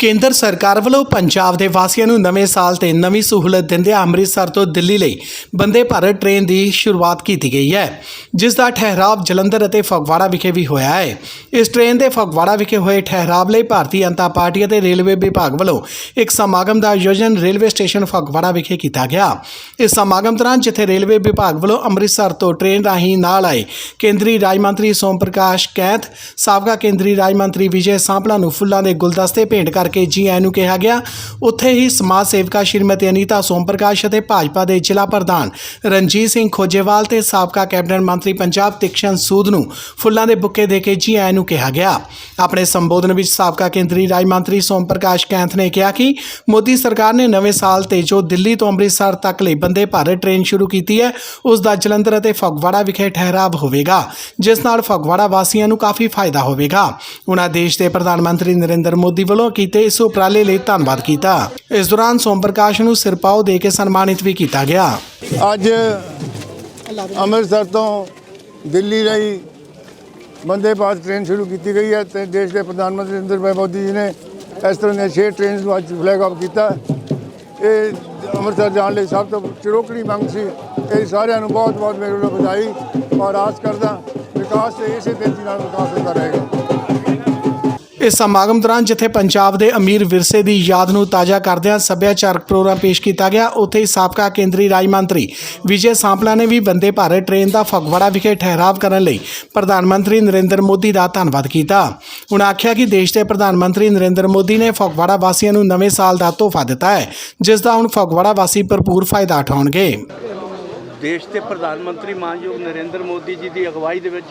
ਕੇਂਦਰ ਸਰਕਾਰ ਵੱਲੋਂ ਪੰਜਾਬ ਦੇ ਵਾਸੀਆਂ ਨੂੰ ਨਵੇਂ ਸਾਲ ਤੇ ਨਵੀਂ ਸਹੂਲਤ ਦਿੰਦਿਆਂ ਅੰਮ੍ਰਿਤਸਰ ਤੋਂ ਦਿੱਲੀ ਲਈ ਬੰਦੇ ਭਾਰਤ ਟ੍ਰੇਨ ਦੀ ਸ਼ੁਰੂਆਤ ਕੀਤੀ ਗਈ ਹੈ, ਜਿਸ ਦਾ ਠਹਿਰਾਵ ਜਲੰਧਰ ਅਤੇ ਫਗਵਾੜਾ ਵਿਖੇ ਵੀ ਹੋਇਆ ਹੈ। ਇਸ ਟ੍ਰੇਨ ਦੇ ਫਗਵਾੜਾ ਵਿਖੇ ਹੋਏ ਠਹਿਰਾਵ ਲਈ ਭਾਰਤੀ ਜਨਤਾ ਪਾਰਟੀ ਅਤੇ ਰੇਲਵੇ ਵਿਭਾਗ ਵੱਲੋਂ ਇੱਕ ਸਮਾਗਮ ਦਾ ਆਯੋਜਨ ਰੇਲਵੇ ਸਟੇਸ਼ਨ ਫਗਵਾੜਾ ਵਿਖੇ ਕੀਤਾ ਗਿਆ। ਇਸ ਸਮਾਗਮ ਦੌਰਾਨ ਜਿੱਥੇ ਰੇਲਵੇ ਵਿਭਾਗ ਵੱਲੋਂ ਅੰਮ੍ਰਿਤਸਰ ਤੋਂ ਟ੍ਰੇਨ ਰਾਹੀਂ ਨਾਲ ਆਏ ਕੇਂਦਰੀ ਰਾਜ ਮੰਤਰੀ ਸੋਮ ਪ੍ਰਕਾਸ਼ ਕੈਂਥ, ਸਾਬਕਾ ਕੇਂਦਰੀ ਰਾਜ ਮੰਤਰੀ ਵਿਜੇ ਸਾਂਪਲਾ ਨੂੰ ਫੁੱਲਾਂ ਦੇ ਗੁਲਦਸਤੇ ਭੇਂਟ ਕਰ ਕਰਕੇ ਜੀ ਆਇਆਂ ਨੂੰ ਕਿਹਾ ਗਿਆ। ਉੱਥੇ ਹੀ ਸਮਾਜ ਸੇਵਕਾ ਸ਼੍ਰੀਮਤੀ ਅਨੀਤਾ ਸੋਮ ਪ੍ਰਕਾਸ਼ ਅਤੇ ਭਾਜਪਾ ਦੇ ਜ਼ਿਲ੍ਹਾ ਪ੍ਰਧਾਨ ਰਣਜੀਤ ਸਿੰਘ ਖੋਜੇਵਾਲ ਤੇ ਸਾਬਕਾ ਕੈਬਨਿਟ ਮੰਤਰੀ ਪੰਜਾਬ ਤਿਕਸ਼ਨ ਸੂਦ ਨੂੰ ਫੁੱਲਾਂ ਦੇ ਬੁੱਕੇ ਦੇ ਕੇ ਜੀ ਆਇਆਂ ਨੂੰ ਕਿਹਾ ਗਿਆ। ਆਪਣੇ ਸੰਬੋਧਨ ਵਿੱਚ ਸਾਬਕਾ ਕੇਂਦਰੀ ਰਾਜ ਮੰਤਰੀ ਸੋਮ ਪ੍ਰਕਾਸ਼ ਕੈਂਥ ਨੇ ਕਿਹਾ ਕਿ ਮੋਦੀ ਸਰਕਾਰ ਨੇ ਨਵੇਂ ਸਾਲ ਤੇ ਜੋ ਦਿੱਲੀ ਤੋਂ ਅੰਮ੍ਰਿਤਸਰ ਤੱਕ ਲਈ ਬੰਦੇ ਭਾਰਤ ਟ੍ਰੇਨ ਸ਼ੁਰੂ ਕੀਤੀ ਹੈ, ਉਸ ਦਾ ਜਲੰਧਰ ਅਤੇ ਫਗਵਾੜਾ ਵਿਖੇ ਠਹਿਰਾਵ ਹੋਵੇਗਾ, ਜਿਸ ਨਾਲ ਫਗਵਾੜਾ ਵਾਸੀਆਂ ਨੂੰ ਕਾਫੀ ਫਾਇਦਾ ਹੋਵੇਗਾ। ਉਹਨਾਂ ਦੇਸ਼ ਦੇ ਪ੍ਰਧਾਨ ਮੰਤਰੀ ਨਰਿੰਦਰ ਮੋਦੀ ਵੱਲੋਂ ਕੀਤੇ ਇਸ ਉਪਰਾਲੇ ਲਈ ਧੰਨਵਾਦ ਕੀਤਾ। ਇਸ ਦੌਰਾਨ ਸੋਮ ਪ੍ਰਕਾਸ਼ ਨੂੰ ਸਿਰਪਾਓ ਦੇ ਕੇ ਸਨਮਾਨਿਤ ਵੀ ਕੀਤਾ ਗਿਆ। ਅੱਜ ਅੰਮ੍ਰਿਤਸਰ ਤੋਂ ਦਿੱਲੀ ਲਈ ਬੰਦੇ ਭਾਰਤ ਟ੍ਰੇਨ ਸ਼ੁਰੂ ਕੀਤੀ ਗਈ ਹੈ ਤੇ ਦੇਸ਼ ਦੇ ਪ੍ਰਧਾਨ ਮੰਤਰੀ ਨਰਿੰਦਰ ਭਾਈ ਮੋਦੀ ਜੀ ਨੇ ਇਸ ਤਰ੍ਹਾਂ ਦੀਆਂ ਛੇ ਟ੍ਰੇਨਸ ਨੂੰ ਅੱਜ ਫਲੈਗ ਆਫ ਕੀਤਾ। ਇਹ ਅੰਮ੍ਰਿਤਸਰ ਜਾਣ ਲਈ ਸਭ ਤੋਂ ਚਿਰੋਕੜੀ ਮੰਗ ਸੀ। ਇਹ ਸਾਰਿਆਂ ਨੂੰ ਬਹੁਤ ਬਹੁਤ ਮੇਰੇ ਵੱਲੋਂ ਵਧਾਈ ਔਰ ਆਸ ਕਰਦਾ ਵਿਕਾਸ ਇਸੇ ਤੇਜ਼ੀ ਨਾਲ ਵਿਕਾਸ ਹੁੰਦਾ ਰਹੇਗਾ। ਇਸ ਸਮਾਗਮ ਦੌਰਾਨ ਜਿੱਥੇ ਪੰਜਾਬ ਦੇ ਅਮੀਰ ਵਿਰਸੇ ਦੀ ਯਾਦ ਨੂੰ ਤਾਜ਼ਾ ਕਰਦਿਆਂ ਸੱਭਿਆਚਾਰਕ ਪ੍ਰੋਗਰਾਮ ਪੇਸ਼ ਕੀਤਾ ਗਿਆ, ਉੱਥੇ ਹੀ ਸਾਬਕਾ ਕੇਂਦਰੀ ਰਾਜ ਮੰਤਰੀ ਵਿਜੇ ਸਾਂਪਲਾ ਨੇ ਵੀ ਬੰਦੇ ਭਾਰਤ ਟ੍ਰੇਨ ਦਾ ਫਗਵਾੜਾ ਵਿਖੇ ਠਹਿਰਾਵ ਕਰਨ ਲਈ ਪ੍ਰਧਾਨ ਮੰਤਰੀ ਨਰਿੰਦਰ ਮੋਦੀ ਦਾ ਧੰਨਵਾਦ ਕੀਤਾ। ਉਹਨਾਂ ਆਖਿਆ ਕਿ ਦੇਸ਼ ਦੇ ਪ੍ਰਧਾਨ ਮੰਤਰੀ ਨਰਿੰਦਰ ਮੋਦੀ ਨੇ ਫਗਵਾੜਾ ਵਾਸੀਆਂ ਨੂੰ ਨਵੇਂ ਸਾਲ ਦਾ ਤੋਹਫਾ ਦਿੱਤਾ ਹੈ, ਜਿਸ ਦਾ ਹੁਣ ਫਗਵਾੜਾ ਵਾਸੀ ਭਰਪੂਰ ਫਾਇਦਾ ਉਠਾਉਣਗੇ। ਦੇਸ਼ ਦੇ ਪ੍ਰਧਾਨ ਮੰਤਰੀ ਮਾਨਯੋਗ ਨਰਿੰਦਰ ਮੋਦੀ ਜੀ ਦੀ ਅਗਵਾਈ ਦੇ ਵਿੱਚ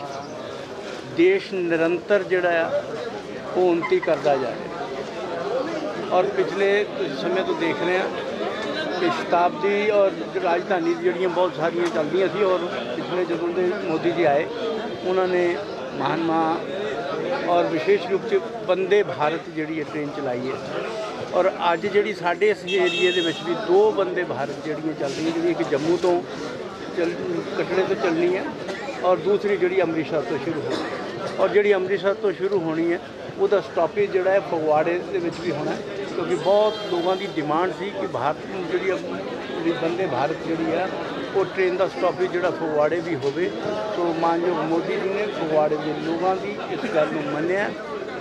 ਦੇਸ਼ ਨਿਰੰਤਰ ਜਿਹੜਾ ਆ ਉਹ ਉન્નਤੀ ਕਰਦਾ ਜਾ ਰਿਹਾ ਔਰ ਪਿਛਲੇ ਕੁਝ ਸਮੇਂ ਤੋਂ ਦੇਖ ਰਹੇ ਹਾਂ ਕਿ ਸ਼ਤਾਬਦੀ ਔਰ ਰਾਜਧਾਨੀ ਦੀ ਜਿਹੜੀਆਂ ਬਹੁਤ ਸਾਰੀਆਂ ਚੱਲਦੀਆਂ ਸੀ ਔਰ ਪਿਛਲੇ ਜਦੋਂ ਦੇ ਮੋਦੀ ਜੀ ਆਏ, ਉਹਨਾਂ ਨੇ ਮਹਾਨਮਾ ਔਰ ਵਿਸ਼ੇਸ਼ ਰੂਪ 'ਚ ਬੰਦੇ ਭਾਰਤ ਜਿਹੜੀ ਹੈ ਟ੍ਰੇਨ ਚਲਾਈ ਹੈ। ਔਰ ਅੱਜ ਜਿਹੜੀ ਸਾਡੇ ਇਸ ਏਰੀਏ ਦੇ ਵਿੱਚ ਵੀ ਦੋ ਬੰਦੇ ਭਾਰਤ ਜਿਹੜੀਆਂ ਚੱਲ ਰਹੀਆਂ, ਜਿਹੜੀ ਇੱਕ ਜੰਮੂ ਤੋਂ ਚੱਲ, ਕਟੜੇ ਤੋਂ ਚੱਲਣੀ ਹੈ ਔਰ ਦੂਸਰੀ ਜਿਹੜੀ ਅੰਮ੍ਰਿਤਸਰ ਤੋਂ ਸ਼ੁਰੂ ਹੋਣੀ ਹੈ। ਔਰ ਜਿਹੜੀ ਅੰਮ੍ਰਿਤਸਰ ਤੋਂ ਸ਼ੁਰੂ ਹੋਣੀ ਹੈ, ਉਹਦਾ ਸਟਾਪੇਜ ਜਿਹੜਾ ਹੈ ਫਗਵਾੜੇ ਦੇ ਵਿੱਚ ਵੀ ਹੋਣਾ ਕਿਉਂਕਿ ਬਹੁਤ ਲੋਕਾਂ ਦੀ ਡਿਮਾਂਡ ਸੀ ਕਿ ਭਾਰਤ ਜਿਹੜੀ ਅਪ- ਜਿਹੜੀ ਬੰਦੇ ਭਾਰਤ ਜਿਹੜੀ ਆ ਉਹ ਟ੍ਰੇਨ ਦਾ ਸਟਾਪੇਜ ਜਿਹੜਾ ਫਗਵਾੜੇ ਵੀ ਹੋਵੇ। ਸੋ ਮਾਨਯੋਗ ਮੋਦੀ ਜੀ ਨੇ ਫਗਵਾੜੇ ਦੇ ਲੋਕਾਂ ਦੀ ਇਸ ਗੱਲ ਨੂੰ ਮੰਨਿਆ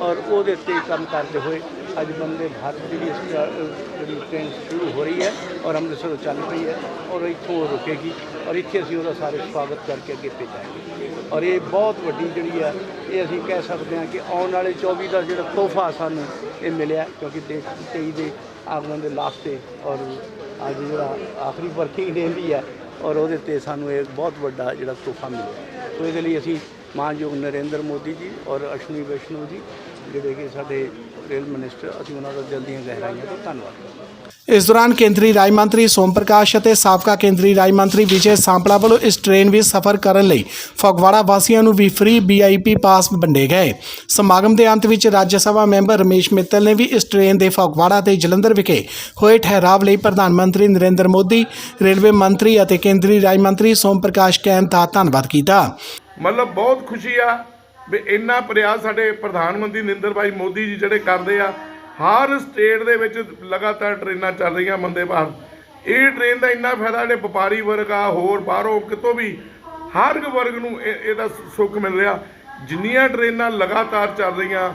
ਔਰ ਉਹਦੇ ਤੇ ਕੰਮ ਕਰਦੇ ਹੋਏ ਅੱਜ ਬੰਦੇ ਭਾਰਤ ਦੀ ਇਸ ਜਿਹੜੀ ਟ੍ਰੇਨ ਸ਼ੁਰੂ ਹੋ ਰਹੀ ਹੈ ਔਰ ਅੰਮ੍ਰਿਤਸਰ ਚੱਲ ਰਹੀ ਹੈ ਔਰ ਇੱਥੋਂ ਉਹ ਰੁਕੇਗੀ ਔਰ ਇੱਥੇ ਅਸੀਂ ਉਹਦਾ ਸਾਰੇ ਸਵਾਗਤ ਕਰਕੇ ਅੱਗੇ ਭੇਜਾਂਗੇ। ਔਰ ਇਹ ਬਹੁਤ ਵੱਡੀ ਜਿਹੜੀ ਹੈ, ਇਹ ਅਸੀਂ ਕਹਿ ਸਕਦੇ ਹਾਂ ਕਿ ਆਉਣ ਵਾਲੇ 24 ਦਾ ਜਿਹੜਾ ਤੋਹਫਾ ਸਾਨੂੰ ਇਹ ਮਿਲਿਆ ਕਿਉਂਕਿ ਦੇਸ਼ 23 ਦੇ ਆਗਮਨ ਦੇ ਲਾਸਟ ਤੇ ਔਰ ਅੱਜ ਜਿਹੜਾ ਆਖਰੀ ਵਰਕਿੰਗ ਡੇ ਵੀ ਹੈ ਔਰ ਉਹਦੇ ਤੇ ਸਾਨੂੰ ਇਹ ਬਹੁਤ ਵੱਡਾ ਜਿਹੜਾ ਤੋਹਫਾ ਮਿਲਿਆ। ਸੋ ਇਹਦੇ ਲਈ ਅਸੀਂ ਮਾਨਯੋਗ ਨਰਿੰਦਰ ਮੋਦੀ ਜੀ ਔਰ ਅਸ਼ਵਨੀ ਵੈਸ਼ਨੂ ਜੀ, ਜਿਹੜੇ ਕਿ ਸਾਡੇ ਰੇਲ ਮਿਨਿਸਟਰ ਅਸੀਂ ਉਹਨਾਂ ਦਾ ਦਿਲ ਦੀਆਂ ਗਹਿਰਾਈਆਂ ਤੋਂ ਧੰਨਵਾਦ ਇਸ ਦੌਰਾਨ ਕੇਂਦਰੀ ਰਾਜ ਮੰਤਰੀ ਸੋਮ ਪ੍ਰਕਾਸ਼ ਅਤੇ ਸਾਬਕਾ ਕੇਂਦਰੀ ਰਾਜ ਮੰਤਰੀ ਵਿਜੇ ਸਾਂਪਲਾ ਵੱਲੋਂ ਇਸ ਟ੍ਰੇਨ ਵਿੱਚ ਸਫ਼ਰ ਕਰਨ ਲਈ ਫਗਵਾੜਾ ਵਾਸੀਆਂ ਨੂੰ ਵੀ ਫ੍ਰੀ ਵੀਆਈਪੀ ਪਾਸ ਵੰਡੇ ਗਏ। ਸਮਾਗਮ ਦੇ ਅੰਤ ਵਿੱਚ ਰਾਜ ਸਭਾ ਮੈਂਬਰ ਰਮੇਸ਼ ਮਿੱਤਲ ਨੇ ਵੀ ਇਸ ਟ੍ਰੇਨ ਦੇ ਫਗਵਾੜਾ ਤੇ ਜਲੰਧਰ ਵਿਖੇ ਹੋਏ ਠਹਿਰਾਵ ਲਈ ਪ੍ਰਧਾਨ ਮੰਤਰੀ ਨਰਿੰਦਰ ਮੋਦੀ ਰੇਲਵੇ ਮੰਤਰੀ ਅਤੇ ਕੇਂਦਰੀ ਰਾਜ ਮੰਤਰੀ ਸੋਮ ਪ੍ਰਕਾਸ਼ ਕੈਂਤ ਦਾ ਧੰਨਵਾਦ ਕੀਤਾ। ਮਤਲਬ ਬਹੁਤ ਖੁਸ਼ੀ ਆ ਵੀ ਇੰਨਾ ਪ੍ਰਯਾਸ ਸਾਡੇ ਪ੍ਰਧਾਨ ਮੰਤਰੀ ਨਰਿੰਦਰ ਭਾਈ ਮੋਦੀ ਜੀ ਜਿਹੜੇ ਕਰਦੇ ਆ, ਹਰ ਸਟੇਟ ਦੇ ਵਿੱਚ ਲਗਾਤਾਰ ਟ੍ਰੇਨਾਂ ਚੱਲ ਰਹੀਆਂ ਬੰਦੇ ਭਾਰਤ। ਇਹ ਟ੍ਰੇਨ ਦਾ ਇੰਨਾ ਫਾਇਦਾ, ਜਿਹੜੇ ਵਪਾਰੀ ਵਰਗ ਆ, ਹੋਰ ਬਾਹਰੋਂ ਕਿਤੋਂ ਵੀ ਹਰ ਵਰਗ ਨੂੰ ਇਹਦਾ ਸੁੱਖ ਮਿਲ ਰਿਹਾ। ਜਿੰਨੀਆਂ ਟ੍ਰੇਨਾਂ ਲਗਾਤਾਰ ਚੱਲ ਰਹੀਆਂ,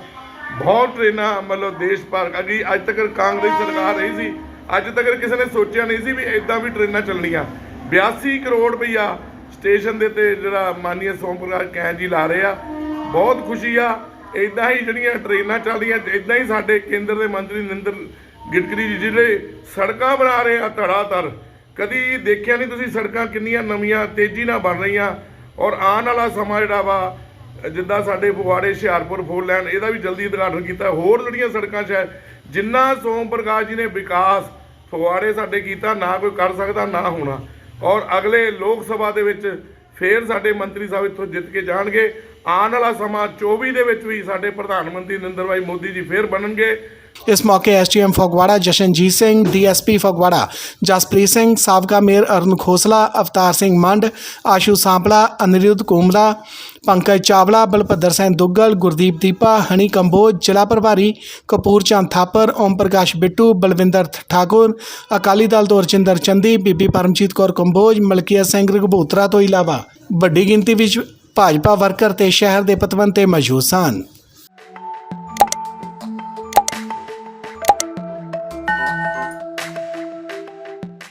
ਬਹੁਤ ਟ੍ਰੇਨਾਂ ਮਤਲਬ ਦੇਸ਼ ਭਰ ਅਗੀ ਅੱਜ ਤੱਕ ਕਾਂਗਰਸ ਸਰਕਾਰ ਰਹੀ ਸੀ। ਅੱਜ ਤੱਕ ਕਿਸੇ ਨੇ ਸੋਚਿਆ ਨਹੀਂ ਸੀ ਵੀ ਇਦਾਂ ਵੀ ਟ੍ਰੇਨਾਂ ਚੱਲਣੀਆਂ। 82 ਕਰੋੜ ਰੁਪਈਆ ਸਟੇਸ਼ਨ ਦੇ ਤੇ ਜਿਹੜਾ ਮਾਨਨੀय ਸੋਮ ਪ੍ਰਕਾਸ਼ ਕੈਂਥ ਜੀ ਲਾ ਰਹੇ ਆ। ਬਹੁਤ ਖੁਸ਼ੀ ਆ। ਇਦਾਂ ਹੀ ਜਿਹੜੀਆਂ ਟ੍ਰੇਨਾਂ ਚੱਲਦੀਆਂ ਇਦਾਂ ਹੀ ਸਾਡੇ ਕੇਂਦਰ ਦੇ ਮੰਤਰੀ ਨਰਿੰਦਰ ਗਡਕਰੀ ਜੀ ਜਿਹੜੇ ਸੜਕਾਂ ਬਣਾ ਰਹੇ ਆ ਧੜਾਧੜ। ਕਦੀ ਦੇਖਿਆ ਨਹੀਂ ਤੁਸੀਂ ਸੜਕਾਂ ਕਿੰਨੀਆਂ ਨਵੀਆਂ, ਤੇਜ਼ੀ ਨਾਲ ਬਣ ਰਹੀਆਂ। ਔਰ ਆਉਣ ਵਾਲਾ ਸਮਾਂ ਜਿਹੜਾ ਵਾ, ਜਿੱਦਾਂ ਸਾਡੇ ਫਗਵਾੜੇ, ਹੁਸ਼ਿਆਰਪੁਰ ਫੋਰ ਲਾਈਨ ਇਹਦਾ ਵੀ ਜਲਦੀ ਉਦਘਾਟਨ ਕੀਤਾ। ਹੋਰ ਜਿਹੜੀਆਂ ਸੜਕਾਂ ਸ਼ਾਇਦ ਜਿੰਨਾ ਸੋਮ ਪ੍ਰਕਾਸ਼ ਜੀ ਨੇ ਵਿਕਾਸ ਫਗਵਾੜੇ ਸਾਡੇ ਕੀਤਾ, ਨਾ ਕੋਈ ਕਰ ਸਕਦਾ, ਨਾ ਹੋਣਾ। ਔਰ ਅਗਲੇ ਲੋਕ ਸਭਾ ਦੇ ਵਿੱਚ ਫੇਰ ਸਾਡੇ ਮੰਤਰੀ ਸਾਹਿਬ ਇੱਥੋਂ ਜਿੱਤ ਕੇ ਜਾਣਗੇ। ਆਉਣ ਵਾਲਾ ਸਮਾਂ 24 ਦੇ ਵਿੱਚ ਵੀ ਸਾਡੇ ਪ੍ਰਧਾਨ ਮੰਤਰੀ ਨਰਿੰਦਰ ਭਾਈ ਮੋਦੀ ਜੀ ਫੇਰ ਬਣਨਗੇ। ਇਸ ਮੌਕੇ ਐਸਟੀਐਮ ਫਗਵਾੜਾ, ਜਸ਼ਨਜੀਤ ਸਿੰਘ, ਡੀਐਸਪੀ ਫਗਵਾੜਾ, ਜਸਪ੍ਰੀਤ ਸਿੰਘ, ਸਾਬਕਾ ਮੇਅਰ ਅਰਨ ਖੋਸਲਾ, ਅਵਤਾਰ ਸਿੰਘ ਮੰਡ, ਆਸ਼ੂ ਸਾਂਪਲਾ, ਅਨਿਰੁੱਧ ਕੋਮਲਾ ਪੰਕਜ ਚਾਵਲਾ, ਬਲਪੱਦਰ ਸਿੰਘ ਦੁੱਗਲ, ਗੁਰਦੀਪ ਦੀਪਾ ਹਨੀ ਕੰਬੋਜ, ਜ਼ਿਲ੍ਹਾ ਪ੍ਰਭਾਰੀ ਕਪੂਰਚੰਦ ਥਾਪਰ, ਓਮ ਪ੍ਰਕਾਸ਼ ਬਿੱਟੂ, ਬਲਵਿੰਦਰ ਠਾਕੁਰ, ਅਕਾਲੀ ਦਲ ਤੋਂ ਰਜਿੰਦਰ ਚੰਦੀ, ਬੀਬੀ ਪਰਮਜੀਤ ਕੌਰ ਕੰਬੋਜ ਮਲਕੀਆ ਸਿੰਘ ਰਘਬੋਤਰਾ ਤੋਂ ਇਲਾਵਾ ਵੱਡੀ ਗਿਣਤੀ ਵਿੱਚ ਭਾਜਪਾ ਵਰਕਰ ਤੇ ਸ਼ਹਿਰ ਦੇ ਪਤਵੰਤੇ ਮੌਜੂਦ ਸਨ।